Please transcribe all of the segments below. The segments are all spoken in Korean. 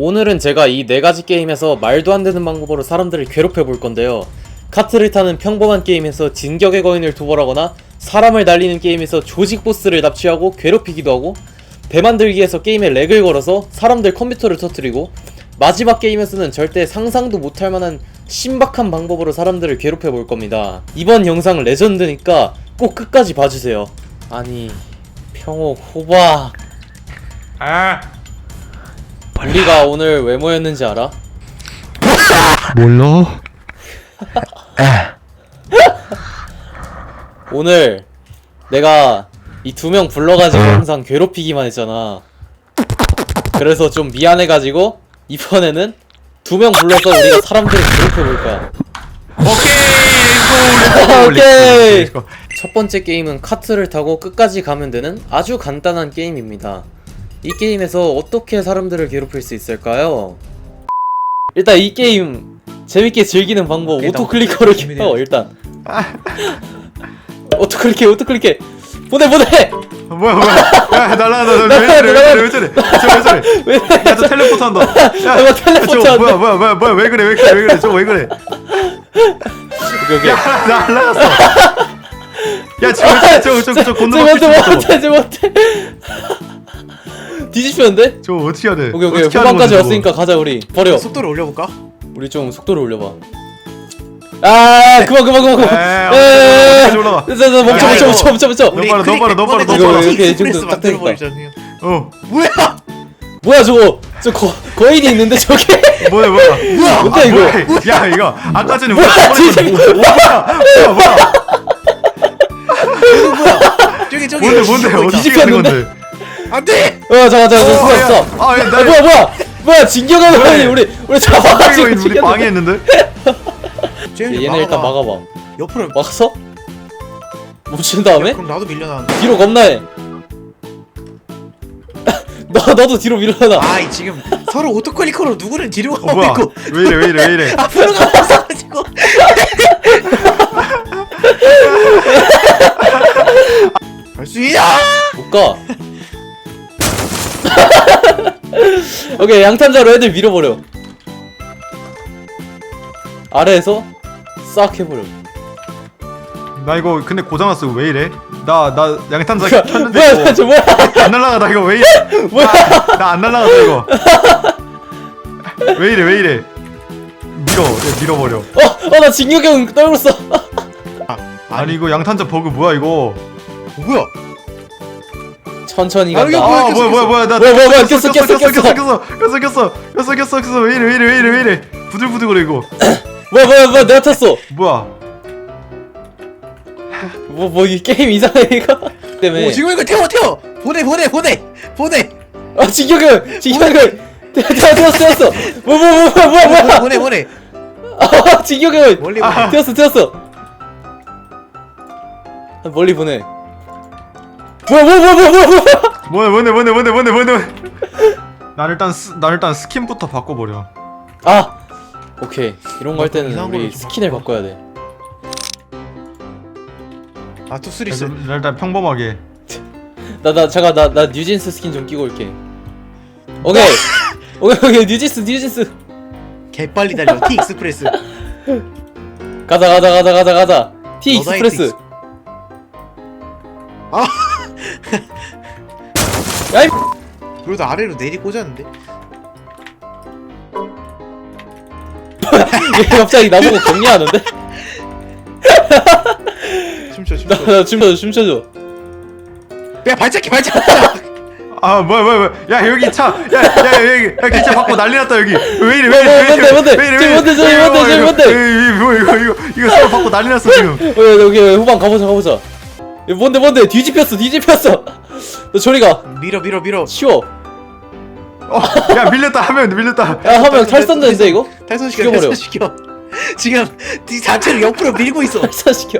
오늘은 제가 이 네 가지 게임에서 말도 안 되는 방법으로 사람들을 괴롭혀 볼 건데요. 카트를 타는 평범한 게임에서 진격의 거인을 도발하거나 사람을 날리는 게임에서 조직 보스를 납치하고 괴롭히기도 하고 배 만들기에서 게임에 렉을 걸어서 사람들 컴퓨터를 터뜨리고 마지막 게임에서는 절대 상상도 못할 만한 신박한 방법으로 사람들을 괴롭혀 볼 겁니다. 이번 영상 레전드니까 꼭 끝까지 봐주세요. 아니 평호 호박 아 우리가 오늘 왜 모였는지 알아? 몰라 오늘 내가 이 두 명 불러가지고 항상 괴롭히기만 했잖아. 그래서 좀 미안해가지고 이번에는 두 명 불러서 우리가 사람들을 괴롭혀볼 거야. 오케이 오케이. 첫 번째 게임은 카트를 타고 끝까지 가면 되는 아주 간단한 게임입니다. 이 게임에서 어떻게 사람들을 괴롭힐 수 있을까요? 일단 이 게임 재밌게 즐기는 방법 오케이, 나 오토클리커를. 켜 일단 오토클릭해 오토클릭해 보내 보내 뭐야 뭐야 야 너왜 날라가, 저래 왜. 저래 왜 저래 저왜 저래 왜 야저 텔레포트 한다 야뭐 텔레포트 저거 한다. 뭐야 뭐야 뭐야 뭐야 왜 그래 왜 그래 왜 그래 저거 왜 그래 오케이 오케이 야 날라갔어 야 저거 저거 저거 저거 건너 못해 못해 못해 뒤집혔는데? 저거 어떻게 해야 돼? 오케이 오케이. 어떻게 하는 후반까지 왔으니까 가자 우리. 버려. 속도를 올려볼까? 우리 좀 속도를 올려봐. 아 그만 그만 그만 그만. 에이, 에이, 어떻게 올라가. 됐어 됐어 멈춰 야, 멈춰 이거. 멈춰 멈춰. 멈춰 너무 빨라, 너무 빨라, 너무 빨라, 너무 빨라. 이렇게 정도 딱. 그냥 어. 뭐야? 뭐야 저거? 저 거, 거인이 있는데 저게? 뭐야 뭐야? 뭐야? 뭔데, 이거? 뭐야, 야 이거. 아까 전에 뭐야, 뭐야? 진짜. 뭐야 뭐야? 뭐야 이거 뭐야? 저기 저기. 뭔데 뭔데? 어떻게 하는 뒤집혔는데? 건데 안돼! 어 잠깐 잠깐 어, 야. 스톱. 아, 야, 아, 나 뭐야 뭐야? 뭐야 진격하는 왜? 거인이 우리 우리 잡아가지고 우리 진격하는 방해했는데? 얘네 일단 막아봐. 옆으로 막았어? 멈춘 다음에? 그럼 나도 밀려나는데. 뒤로 겁나해. 너 너도 뒤로 밀어놔. 아이 지금 서로 오토클리커로 누구는 뒤로 어 가고 뭐야 있고. 왜 이래 왜 이래 왜 이래? 앞으로 가고 있어가지고. 갈수 있야! 못가 오케이 양탄자로 애들 밀어버려. 아래에서 싹 해버려. 나 이거 근데 고장났어. 왜 이래? 나 나 양탄자 켰는데 뭐야 이거 저 뭐야? 안 날라가 나 이거 왜 이래? 뭐야? 나 안 날라갔어 이거. 왜 이래 왜 이래? 밀어 야, 밀어버려. 어어나 진격형 떨궜어. 아니 이거 양탄자 버그 뭐야 이거? 어, 뭐야? 천천히 아, 간다. 이거 아 뭐야 뭐야 뭐야 나 뭐야, 뭐야, 뭐야, 꼈어, 꼈어, 꼈어 꼈어. 꼈어. 꼈어 꼈어 꼈어 꼈어 왜 이래 왜 이래 왜 이래 왜 이래. 부들부들거려 이거. 뭐야 뭐야 뭐야 내가 탔어. 뭐야? 뭐 뭐 이 게임 이상해 이거. 때문에. 오 지금 이거 태워 태워. 보내 보내 보내 보내. 아 진격형 진격형 태웠어 태웠어 태웠어 뭐뭐 뭐 뭐야 뭐야. 뭐야 보내 보내. 아 진격형 멀리 아. 보내. 태웠어 태웠어. 아, 멀리 보내 뭐야 뭐야 뭐야 뭐야 뭐야 뭐야. 뭐네 뭐네 뭐네 뭐네 뭐네. 난 일단 스, 난 일단 스킨부터 바꿔버려. 아 오케이. 이런 거 할 때는 이상한 우리 걸로 좀 스킨을 바꿔야 돼. 아 투스리스 난 일단 평범하게. 나 나 잠깐 나 나 뉴진스 스킨 좀 끼고 올게. 오케이. 오케이 오케이. 뉴진스 뉴진스. 개빨리 달려. T 익스프레스. 가자 가자 가자 가자 가자. 너다 익스프레스. 익스- 아 야이 그래도 아래로 내리 꽂았는데? 얘 갑자기 나보고 격려하는데? 춤춰 나, 춤춰. 나 춤춰줘 춤춰줘. 야 발차기 발차기! 아 뭐야 뭐야 뭐야. 야 여기 차야야 여기. 야 기차 바꿔 난리 났다 여기. 왜 이래 왜 뭐, 이래 왜 뭔데, 이래 뭔데? 왜 이래. 저기 왜 이래 뭔데, 저기 이거, 뭔데, 이거 이거 이거 이거 이거 서로 바꿔 난리 났어 지금. 오케이 오케이 후방 가보자 가보자 야, 뭔데 뭔데? 뒤집혔어 뒤집혔어. 너 저리 가. 밀어 밀어 밀어. 치워. 어 야 밀렸다. 하면 밀렸다. 야 한 명 탈선되는데 이거? 탈선시켜 죽여버려. 탈선시켜. 지금 네 자체를 옆으로 밀고 있어. 탈선시켜.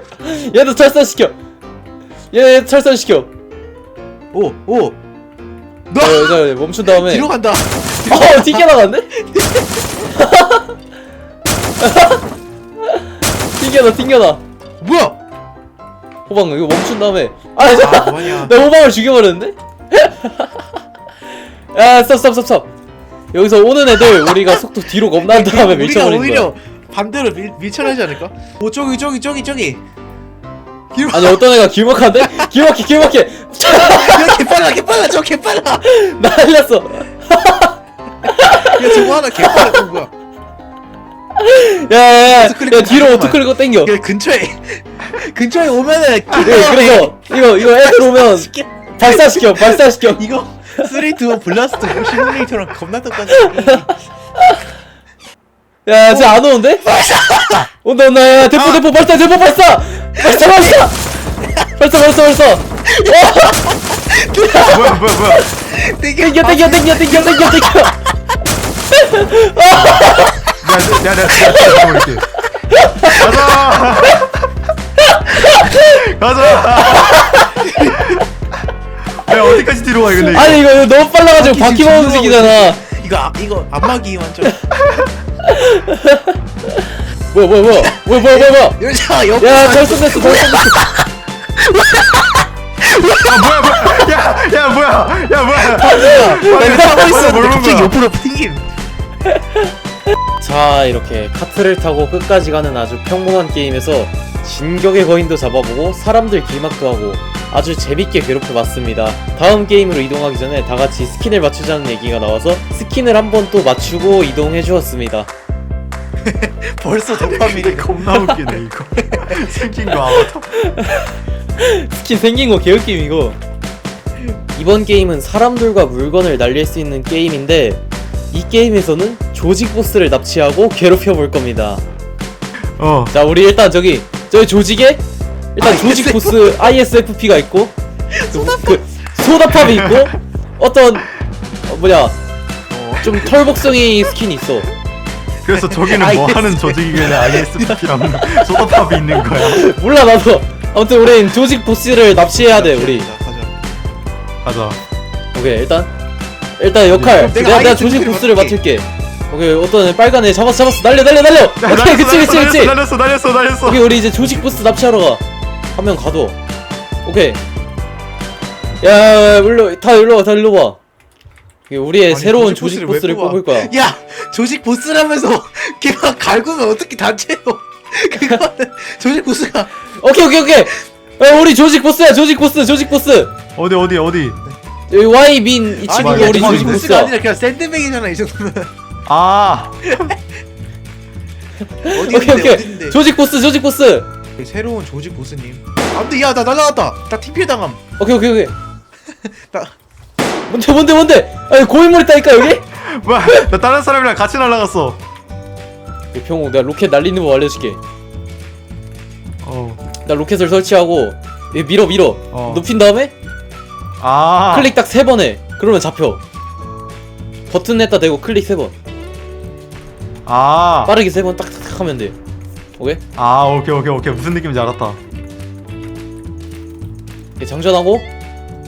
얘도 탈선시켜. 얘 탈선시켜. 오오. 너 자, 자, 멈춘 다음에. 뒤로 간다. 어 튕겨나갔네? 튕겨나 튕겨나 뭐야 호방 이거 멈춘 다음에. 아아 뭐하냐 나 호방을 죽여버렸는데? 야 스톱 스톱 스톱. 스톱 여기서 오는 애들 우리가 속도 뒤로 겁난 다음에 우리가 밀쳐버린 오히려 거야 반대로 밀, 밀쳐내지 않을까? 오 저기 저기 저기 저기. 길 아니 어떤 애가 길막한데? 길막해 길막해 야 개빨라 개빨라 저 개빨라. 날렸어. 야 저거 하나 개빨라 어, 뭐야 야야야 오토클릭 야 뒤로. 오토클릭 땡겨? 야 근처에 근처에 오면은 예, 그래서 이거 이거 애들 오면 발사시켜 발사시켜. 이거 스트레이트 블라스트 시뮬레이터랑 겁나 똑같네. 야쟤안 오는데? 온다 온다. 야 대포 대포 발사 대포 발사! 발사 발사! 발사 발사 발사! 뭐야 뭐야 뭐야? 땡겨 땡겨 땡겨 땡겨 땡겨 땡겨 야야 내가 내가 잡아볼게 가자 가자 야 어디까지 뒤로 가 근데 이거 아니 이거 너무 빨라가지고 바퀴 바퀴만 지금 움직이잖아 이거 아, 이거 안마기 완전 뭐야 뭐야 뭐야 뭐야 뭐야 뭐야 뭐야 여자 옆에 야잘 쏜댔어 잘 쏜댔어 아 뭐야 뭐야 야야 뭐야 야 뭐야 나 이거 타고 뭘 있었는데 모르는 갑자기 거야. 옆으로 튕김 자 이렇게 카트를 타고 끝까지 가는 아주 평범한 게임에서 진격의 거인도 잡아보고 사람들 길막도 하고 아주 재밌게 괴롭혀봤습니다. 다음 게임으로 이동하기 전에 다같이 스킨을 맞추자는 얘기가 나와서 스킨을 한번 또 맞추고 이동해 주었습니다. 벌써 도파민이 겁나 웃기네 이거. 생긴 거 아바타 스킨 생긴 거 개웃김 이거 이번 게임은 사람들과 물건을 날릴 수 있는 게임인데 이 게임에서는 조직 보스를 납치하고 괴롭혀 볼 겁니다. 어. 자 우리 일단 저기 저기 조직에 일단 조직 보스 ISFP가 있고 그, 그 소다팝이 있고 어떤 어, 뭐냐 좀 털복숭이 스킨이 있어. 그래서 저기는 뭐 하는 조직이길래 ISP랑 소다팝이 있는 거야? 몰라 나도. 아무튼 우린 조직 보스를 납치해야 돼 우리. 가자 가자. 오케이 일단 일단 역할 내가 내가 ISFP 조직 를 보스를 맡을게. 오케이 어떤 애 빨간 애 잡았어 잡았어 날려 날려 날려 오케이 그치 그치 그치 날렸어 날렸어 날렸어 오케이 우리 이제 조직 보스 납치하러 가. 한 명 가둬. 오케이. 야, 일로 다 일로 와, 다 일로 와. 이게 우리의 아니, 새로운 조직 보스를 왜? 뽑을 거야. 야 조직 보스라면서 걔가 갈구면 어떻게 단체요 그거는 조직 보스가 오케이, 오케이, 오케이. 야, 우리 조직 보스야, 조직 보스, 조직 보스. 어디 어디 어디 여기 Y 민이 친구가 아니, 우리 야, 조직 도망- 보스가 보스야. 아니라 그냥 샌드백이잖아 이 정도면 아 어디 오케이, 있는데 오케이. 어디 있는데 조직 보스, 조직 보스. 새로운 조직 보스님 안돼 야나 날라갔다 나 팀필 당함 오케이, 오케이, 오케이. 나 뭔데, 뭔데, 뭔데? 아니 고인물 있다니까 여기? 뭐야 나 다른 사람이랑 같이 날라갔어 이 병호, 내가 로켓 날리는 법 알려줄게. 어. 나 로켓을 설치하고 얘 밀어, 밀어. 어. 높인 다음에 아. 클릭 딱 세 번 해. 그러면 잡혀. 버튼에다 대고 클릭 세 번. 아, 빠르게 세 번 딱딱딱 하면 돼. 오케이? 아 오케이 오케이 오케이. 무슨 느낌인지 알았다. 이렇게 장전하고?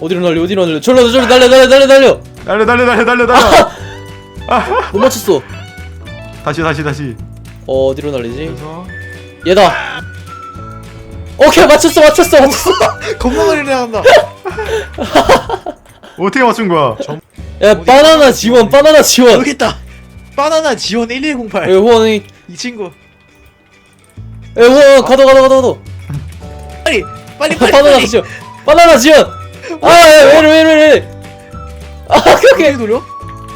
어디로 날려 어디로 날려? 절로 절로 날려 날려 날려 날려! 날려 날려 날려 날려 날려! 못 맞췄어. 다시 다시 다시. 어, 어디로 날리지? 그래서? 얘다. 오케이 맞췄어 맞췄어 맞췄어! 겁나 많이 나간다 어떻게 맞춘 거야? 야 바나나 지원 바나나 지원. 여기 있다. 바나나 지원 1108야 후원이. 이 친구. 야 후원 가둬 가둬 가둬 가둬. 빨리 빨리 빨리 바나나 빨리. 지원. 바나나 지원. 아왜 이래 왜 이래 왜 이래. 아 오케이 어떻게 오케이 돌려?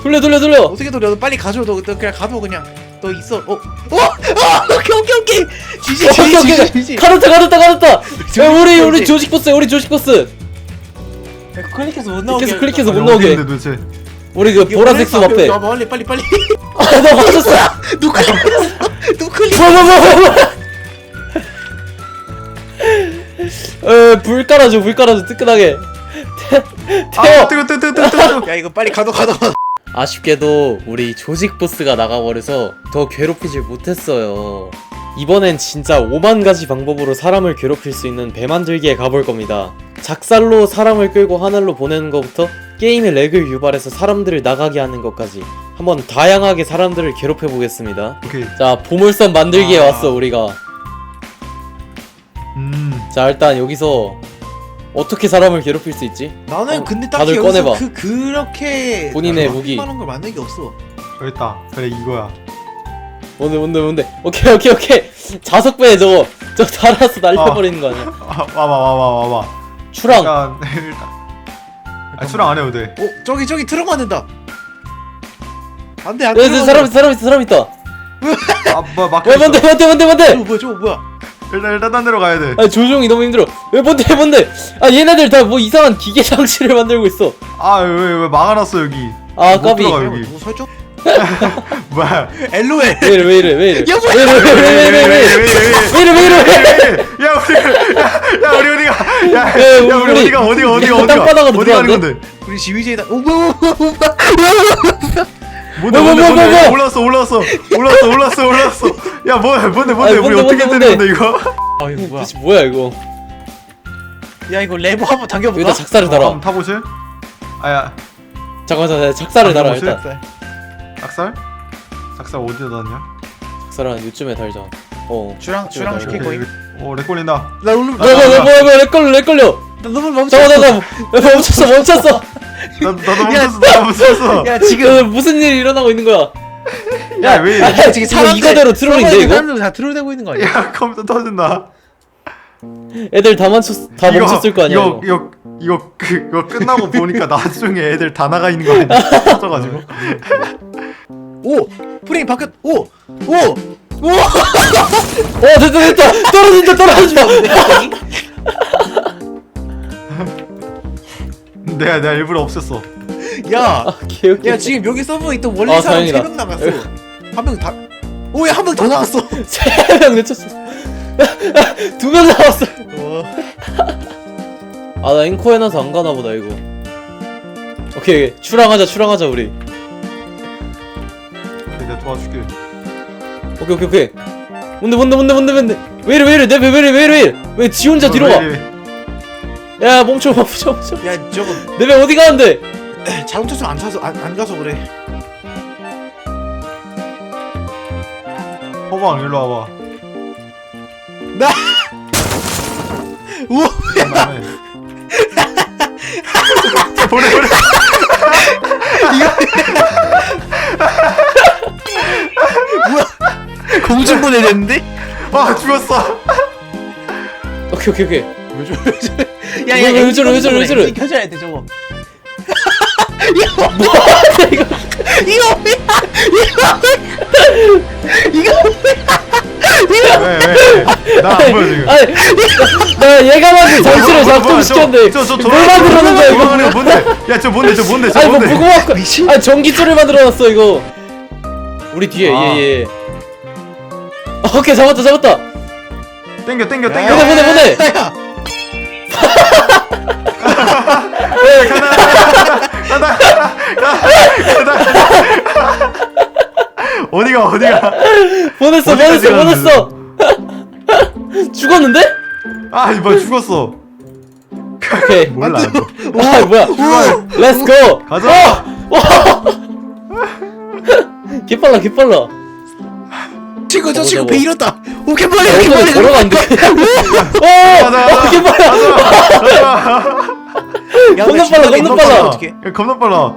돌려 돌려 돌려. 어떻게 돌려? 너 빨리 가져 너, 너 그냥 가둬 그냥. 너 있어. 어? 어? 어? 오케이 오케이 오케이. 지지 오케이 지지 오케이 지지 가뒀다 가뒀다 야 우리 우리. 조직 보스 우리 조직 보스. 야, 클릭해서 못 나오게. 계속 클릭해서 못 나오게. 어디 있는데 도대체. 우리 그 보라색 숲 앞에. 나 빨리 빨리 빨리. 아 나 맞췄어. 누 클릭했어 누 클릭. 뭐야 뭐야 뭐야 뭐야 에불 깔아줘 불 깔아줘 뜨끈하게. 태- 아 태워. 뜨거 뜨거 뜨거 뜨거 뜨거 야 이거 빨리 가둬 가둬. 아쉽게도 우리 조직 보스가 나가버려서 더 괴롭히질 못했어요. 이번엔 진짜 5만 가지 방법으로 사람을 괴롭힐 수 있는 배 만들기에 가볼 겁니다 작살로 사람을 끌고 하늘로 보내는 것부터 게임의 렉을 유발해서 사람들을 나가게 하는 것까지 한번 다양하게 사람들을 괴롭혀 보겠습니다. 오케이. 자 보물섬 만들기에 아. 왔어 우리가. 음. 자 일단 여기서 어떻게 사람을 괴롭힐 수 있지? 나는 어, 근데 다들 딱히 여기서 꺼내봐. 그 그렇게 본인의 그렇게 무기. 많은 걸 만든 게 없어. 그랬다. 그래 이거야. 뭔데 뭔데 뭔데? 오케이 오케이 오케이. 자석배 저거. 저 달아서 날려버리는 거 아니야? 아, 와봐 와봐 와봐 추랑 일단 일단 아 출항 안 해도 돼. 어 저기 저기 들어가야 된다. 안돼 안 야, 야, 들어가 사람 사람 있어 사람 있다. 아뭐 막혀 왜 뭔데 뭔데 뭔데 뭔데 저거 뭐야 저거 뭐야? 일단 일단 딴 데로 가야 돼. 아 조종이 너무 힘들어. 왜 뭔데 뭔데 아 얘네들 다 뭐 이상한 기계 장치를 만들고 있어. 아왜왜 막아놨어 여기. 아 못 까비. 들어가, 야, 여기. 누구 설정? 뭐야? LOL 왜 이래 왜 이래 왜 이래? 야, 뭐야. 왜 이래 왜 이래 왜 이래 왜 이래? 왜 이래 왜 이래? 왜 이래 야 우리 야, 야 우리 어디가? 야, 야, 야 우리 우리 어디가? 어디가? 어디가? 우리 어디가? 땅바닥으로 어디 가는 들어왔네? 건데? 우리 오 뭔데 뭐, 뭔데 뭐, 뭐, 뭔데? 뭐. 올랐어 올랐어 올랐어 올랐어 올랐어. 야 뭐야 뭔데 뭔데? 아니, 우리 뭔데, 어떻게 뭔데, 되는 건데? 이거? 아 이거 뭐야? 도대체 뭐야 이거? 야 이거 레버 한번 당겨볼까? 여기다 작사를 어, 달아. 한번 타보실? 아야. 잠깐만 잠깐만 작사를 달아? 일단 작살? 작살 어디다 놨냐? 작사를 한 요쯤에 달자 어 주랑 달고. 시킬 거임 오 렉 걸린다. 나 오늘 뭐야 뭐야 뭐야 뭐야 렉 걸려 렉 걸려. 나 너무 멈춰 잠깐 잠깐 멈췄어 멈췄어. 나, 나도 멈췄어 나도 멈췄어. 야 지금 지금. 무슨 일이 일어나고 있는 거야? 야왜 야, 야 지금 이거 사람들 이거대로 트롤인데, 이거? 사람들 다 트롤되고 있는 거 아니야? 야 컴퓨터 터진다. 애들 다 멈췄 다 멈췄을 거 아니야 이거 이거? 이거 이거 그 이거 끝나고 보니까 나중에 애들 다 나가 있는 거 아니야? 터져가지고 오! 프레임 바뀌었 오 오! 오! 어 됐다 됐다. 떨어진다 떨어진다. 내가 내가 일부러 없앴어. 야! 아 개웃기 야 지금 여기 서버에 있던 원래 아, 사람 다행이다. 3명 나갔어. 한 명 다... 오 야 한 명 더 나갔어. 세명 늦췄어. 두명 나왔어. 아나 앵커 해놔서 안 가나 보다 이거. 오케이 오케이. 출항하자 출항하자 우리 내가 도와줄게. 오케이 오케이 오케이. 뭔데 뭔데 뭔데 뭔데 뭔데? 왜 이래 왜 이래? 내왜 이래 왜 이래 왜 왜지 혼자 뒤로 왜가 이래? 야 멈춰 멈춰 멈춰. 야 저거 내 배 어디 가는데? 자동차 안 타서 안, 안 가서 그래. 호방 일로 와봐. 우와 보내 보내 공중 보내냈는데? 아 죽었어. 오케이 오케이 오케이. 왜 저래 왜 저래 왜, 왜, 왜 저래, 왜 저래, 왜 저래? 켜져야 돼 저거. 뭐 이거? 이거 뭐야 이거 왜왜나안 보여 지금. 아니 나 얘가 만든 장치를 작동시켰는데 저저 뭘 만들어놓은 거야 이거? 이거 뭔데? 야저 뭔데 저 뭔데 저 아니 뭐 뭔데? 부고막 미친? 아니 전기줄을 만들어놨어 이거. 우리 뒤에 아. 얘얘 아, 오케이 잡았다 잡았다. 땡겨 땡겨 야. 땡겨. 보내, 보내. 야, 에 가다 가다. 가다. 가다. 어디가 어디가? 보냈어 어디까지 보냈어 보냈어. 죽었는데? 아 이거 죽었어. 오케이. 몰라 아 뭐야. 렛츠 고 가자. 개빨라 개빨라 친구 저 친구. 배 잃었다 오케이 빨리 야, 오케이 엉덩이 빨리 걸어가는데 오! 가자 어 개빨라 가자 야, 겁나 나 빨라, 겁나 빨라. 야 겁나 빨라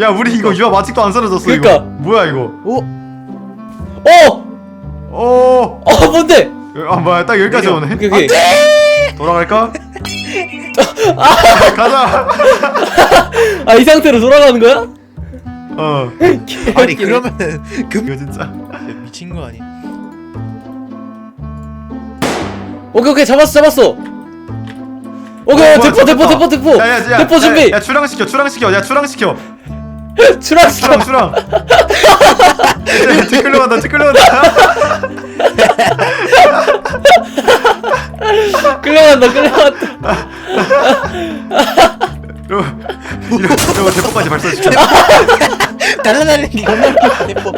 야 우리 이거 유압 아직도 안 사라졌어 그니까. 이거 뭐야 이거 오 어! 오 어 뭔데? 아 뭐야 딱 여기까지. 오네 오케이 오케이 돌아갈까? 가자 아 이 상태로 돌아가는 거야? 어. 아니 그러면은 금 이거 진짜. 야, 미친 거 아니야? 오케이 오케이. 잡았어 잡았어. 오케이 어, 대포 대포. 대포 대포. 야, 야, 야, 대포 준비. 야, 야 출항 시켜 출항 시켜. 야 출항 시켜. 출항시켜. 출항 출항. 뒷 끌려간다 뒷 끌려간다. 끌려간다 끌려간다. 이거 이거 이거 대포까지 발사시켜 날라다니는 게 겁나 웃겨. 대포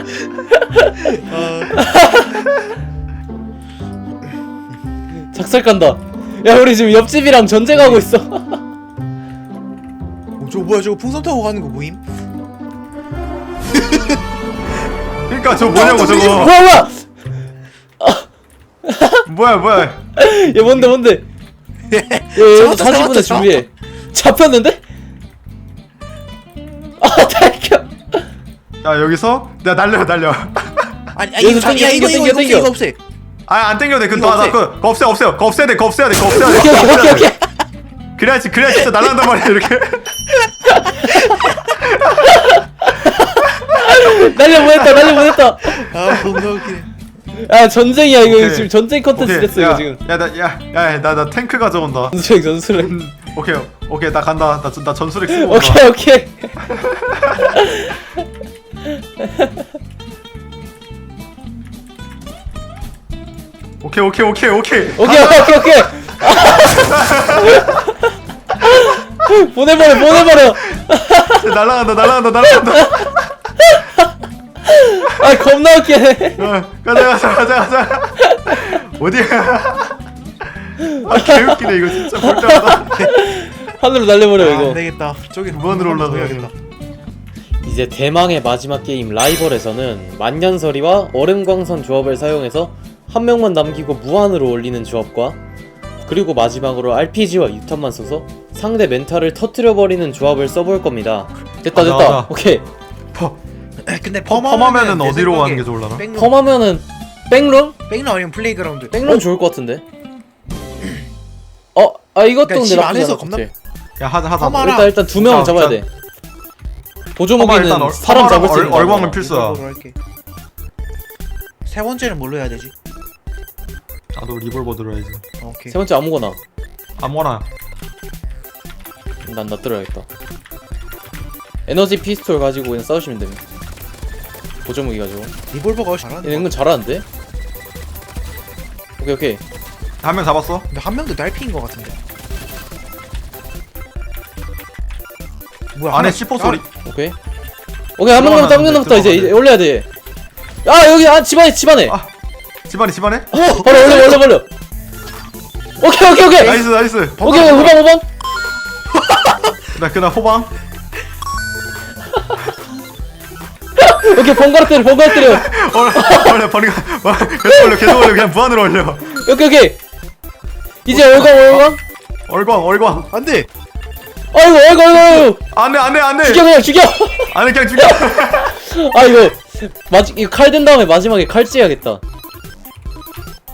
작살 간다. 야 우리 지금 옆집이랑 전쟁하고 있어. 어, 저거 뭐야 저거 풍선 타고 가는 거 모임? 그러니까 저 뭐냐고 저거. 뭐야 뭐야! 뭐야 뭐야. 얘 뭔데 뭔데? 얘 잡았다, 40분에 잡았다, 준비해. 잡혔는데? 야 여기서? 내가 날려 날려. 아니 아니 이거 자- 야 이거 이거 땡겨, 이거 땡겨. 이거 없애. 아 안 땡겨도 돼. 이거 그거 나 없애. 그, 없애 없애요 그거 없애야 돼 그거 없애야 돼 그거 없애야 돼. 오케이 오케이 오케이. 그래야지 그래야 진짜 날아간단 말이야 이렇게. 날려 보냈다 날려 보냈다. 아 겁나 웃기네. 야 전쟁이야 이거 오케이. 지금 전쟁 컨텐츠 됐어 이거 지금. 야야야야나 나 탱크 가져온다. 전술핵 전술핵 음, 오케이 오케이 나 간다. 나, 나 전술핵 쓰고 온다. 오케이 오케이 오케이 오케이 오케이 오케이. 오케이 오케이 오케이 보내버려 보내버려. 날아간다 날아간다 날아간다. 아 겁나 웃기네. 어, 가자 가자 가자 가자. 어디야? 아 개웃기네 이거 진짜. 볼 때마다. 하늘로 날려버려 아, 이거. 안 되겠다. 저기 무한으로 올라가야 해야겠다 이제 대망의 마지막 게임 라이벌에서는 만년설이와 얼음광선 조합을 사용해서 한 명만 남기고 무한으로 올리는 조합과 그리고 마지막으로 RPG와 유탄만 써서 상대 멘탈을 터트려버리는 조합을 써볼 겁니다 됐다 됐다 가자. 오케이 퍼 근데 펌하면은 내 어디로 가는 게 좋을라나? 펌하면은 백룸? 백룸 아니면 플레이그라운드 백룸 좋을 것 같은데 어? 아 이것도 그러니까 근데 집 나쁘지 안에서 않아 겁나-? 야 하자 하자 펌하라. 일단 일단 두 명은 자, 잡아야 일단- 돼 보조무기는 일단 얼- 사람 잡을 수 있는 얼- 얼광은 필수야. 리볼버로 할게. 세 번째는 뭘로 해야 되지? 나도 리볼버 들어야지. 오케이. 세 번째 아무거나. 아무거나. 난 놔들어야겠다. 에너지 피스톨 가지고 그냥 싸우시면 됩니다 보조무기 가지고. 리볼버가 훨씬 잘하는 얘는 거 은근 잘하는데? 오케이 오케이. 한 명 잡았어? 근데 한 명도 날피인 거 같은데 뭐야 안에 C4 소리. 오케이. 오케이 한 명 남았다 한 명 남았다 이제 돼, 이제 올려야 돼아 여기 아 집안에 집안에. 아 집안에 집안에? 바로 올려 올려 올려. 오케이 오케이 오케이. 나이스 나이스. 오케이 오케이 후방 후방 나 그날 호방? 오케이 번갈아 때려 번갈아 때려. 어, 원래 버리가 계속 올려 계속 올려. 그냥 무한으로 올려. 오케이 오케이. 이제 얼광 얼광? 얼광 얼광. 안돼 아이고 아이고 아이고 안돼 안돼 안돼 죽여 그냥 죽여. 안돼 그냥 죽여. 아 이거 마지 이거 칼든 다음에 마지막에 칼찌해야겠다.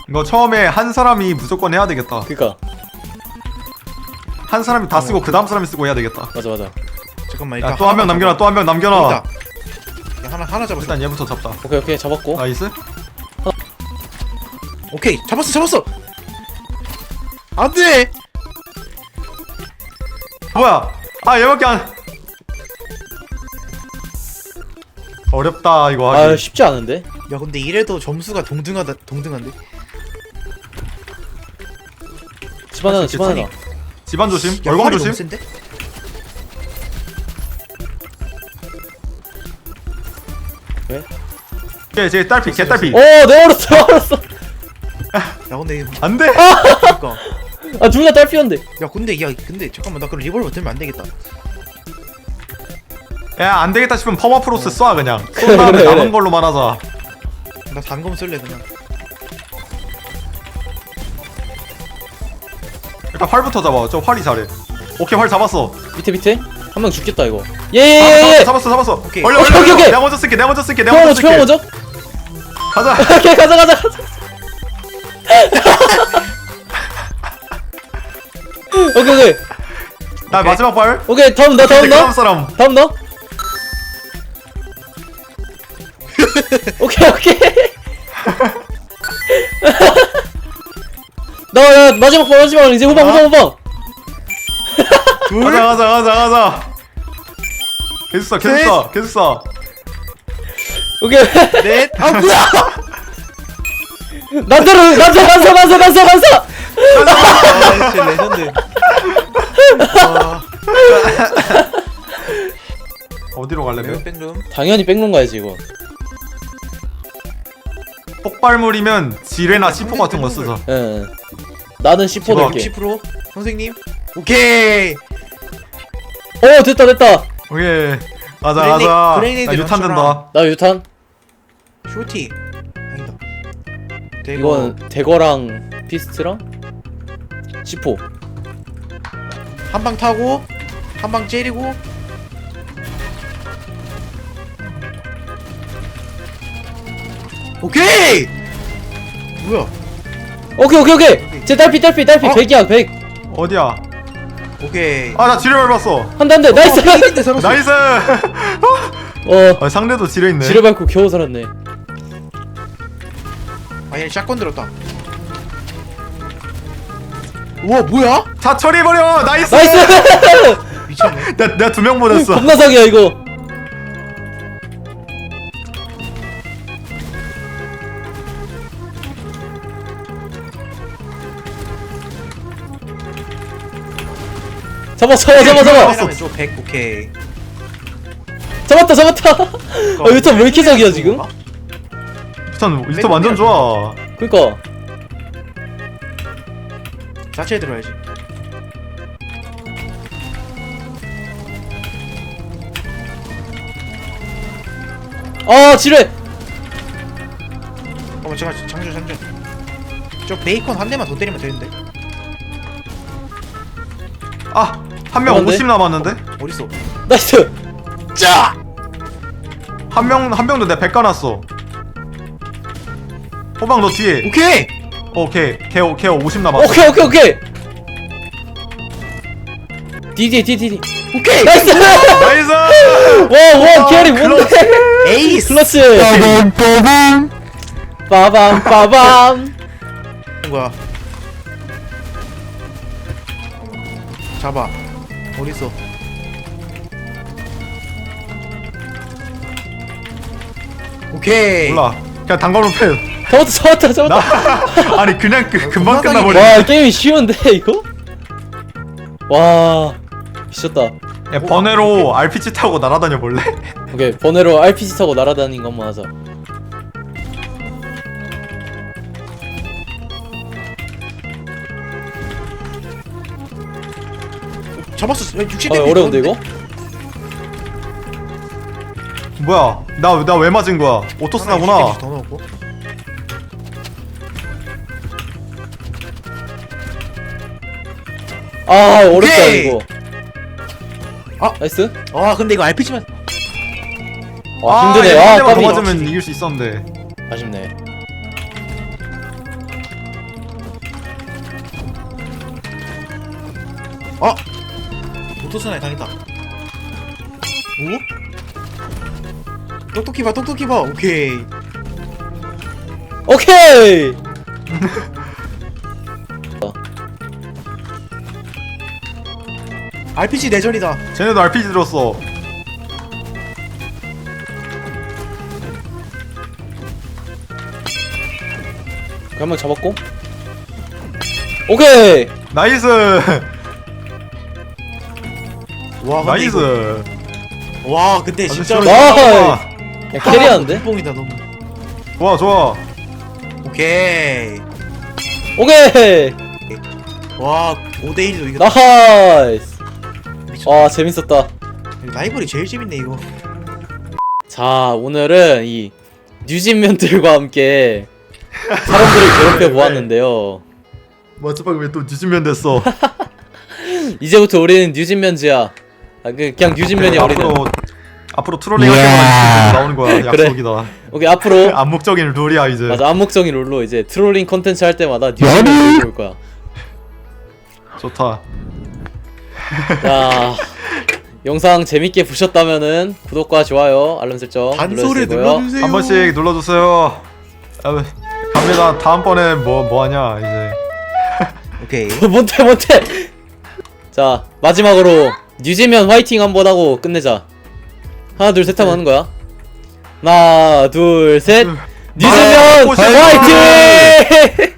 이거 처음에 한 사람이 무조건 해야 되겠다. 그니까. 한 사람이 다 쓰고 그 다음 사람이 쓰고 해야 되겠다. 맞아 맞아. 잠깐만 일단 야 또 한 명 남겨놔 또 한 명 남겨놔. 야 하나 하나 잡았어. 일단 얘부터 잡자. 오케이 오케이 잡았고. 나이스. 오케이 잡았어 잡았어. 안돼 뭐야? 아 얘밖에 안 어렵다 이거 하기. 아 쉽지 않은데? 야 근데 이래도 점수가 동등하다 동등한데? 집안 하나 할수 집안? 하나. 집안 조심. 야, 활이 조심. 센데? 딸피 개 딸피. 오 내가 얼었어 내가 얼었어. 야 근데 이거 안 돼. 그니까 아 둘 다 딸피였는데. 야 근데 야 근데 잠깐만 나 그럼 리볼버 들면 안 되겠다. 야 안되겠다 싶으면 퍼마프로스 쏴 그냥. 그래, 쏜 다음에 그래, 남은 그래. 걸로만 하자. 나 단검 쓸래 그냥. 일단 활부터 잡아. 저 활이 잘해. 오케이 활 잡았어. 밑에 밑에? 한 명 죽겠다 이거. 아, 예예예. 잡았어 잡았어. 오케이. 얼려 오케이, 얼려. 오케이, 오케이. 내가 먼저 쓸게 내가 먼저 쓸게 내가 평 먼저 먼저 평 쓸게. 먼저 가자. 오케이 가자 가자 가자 오케이 오케이. 나 마지막 발? 오케이 다음 나 다음 그 다음 나 사람. 다음 나 오케이 오케이. 나, 나 마지막 번 마지막 이제 후방 후방 후방. 가자 가자 가자 가자. 계속 쏴 계속 쏴 계속 쏴 오케이. 넷 아 뭐야? 난대로 난서 난서 난서 난서 난서 아 진짜 레전드. 와. 어디로 갈래 매운 백룸 당연히 백룸 가야지 이거. 폭발물이면 지뢰나 C4 같은 거 쓰자. 예, 예. 나는 C4 집어. 넣을게. 60% 선생님? 오케이. 오 됐다 됐다. 오케이. 가자 그레네- 가자. 그레네이드 나 유탄 런처랑. 된다. 나 유탄? 쇼티. 아니다. 대거. 이건 대거랑 피스트랑 C4 한방 타고 한 방 째리고. 오케이! 뭐야? 오케이 오케이 오케이. 제 딸피 딸피 딸피. 어? 100이야 100 어디야? 오케이. 아 나 지뢰 밟았어. 한대 한대. 나이스. 데 살았어. 나이스. 어. 아, 상대도 지뢰 있네. 지뢰 밟고 겨우 살았네. 아얘 샷건 들었다 우와 뭐야? 자 처리해버려. 나이스. 나이스! 미쳤네. 내가 내가 두 명 보냈어. 겁나 사기야 이거. 잡아 잡아 잡아. 잡아 카메라맨 또100 오케이. 잡았다 잡았다. 아 유턴 왜 이렇게 사기야 지금? 일단 일단 완전 좋아. 그니까 자체에 들어야지 아 지뢰 어머 잠깐 장전 장전 저 베이컨 한 대만 더 때리면 되는데 아, 한 명 그런데? 50 남았는데? 어딨어 나이스 짜 한 명, 한 명도 내가 100 까놨어. 호박 너 뒤에. 오케이 오케이. 걔, 걔50 남았어. 오케이 오케이 오케이. 디디 디디 오케이 나이스! 나이스! 와와 캐리 뭔데? 에이스. 클러치. 빠밤 빠밤. 뭐야. 잡아. 어딨어? 오케이. 몰라. 그냥 단검으로 패. 잡았다 잡았다 나, 잡았다 아니, 그냥 그, 금방 금방 끝나버려. 와 게임이 쉬운데 이거? 와 미쳤다 야, 번외로 RPG 타고 날아다녀 볼래? 오케이 번외로 RPG 타고 날아다니는 거 한번 하자 잡았어 60 아 데미지 어려운데 이거? 뭐야? 나, 나 왜 맞은 거야? 오토스나구나. 더 넣었고 아 어렵다 오케이. 이거 아. 나이스 아 근데 이거 RPG만 아 힘드네 얘아더 까비 맞으면 확실히. 이길 수 있었는데. 아쉽네 아 오토스나에 당했다 오? 똑똑히 봐 똑똑히 봐 오케이 오케이 RPG 내전이다 쟤네도 RPG 들었어. 한번 잡았고 오케이 나이스! 와 근데 나이스! 이거- 와 근데 아주 진짜로. 와 야, 캐리하는데? 뽕이다 너무 좋아, 좋아. 오케이 오케이 와 5대 1도 이겼다 나이스 와 재밌었다 라이벌이 제일 재밌네 이거 자 오늘은 이 뉴진면들과 함께 사람들을 괴롭혀 보았는데요 마지막에 왜또 뒤집면 됐어? 이제부터 우리는 뉴진면즈야 아, 그, 그냥 뉴진면이야 우리는 앞으로 앞으로 트롤링 할 때마다 나오는 거야. 약속이다. 오케이 앞으로 암묵적인 룰이야 이제. 맞아 암묵적인 롤로 이제 트롤링 컨텐츠 할 때마다 뉴진면즈 볼 거야 좋다. 자 영상 재밌게 보셨다면은 구독과 좋아요 알람 설정 단소리 눌러주시고요. 눌러주세요. 한 번씩 눌러주세요. 아, 갑니다. 다음번에 뭐 뭐 하냐 이제. 오케이. 뭔데 뭔데 자 마지막으로 뉴지면 화이팅 한번 하고 끝내자. 하나 둘 셋 하면 하는 거야. 하나 둘 셋. 뉴지면 아, 화이팅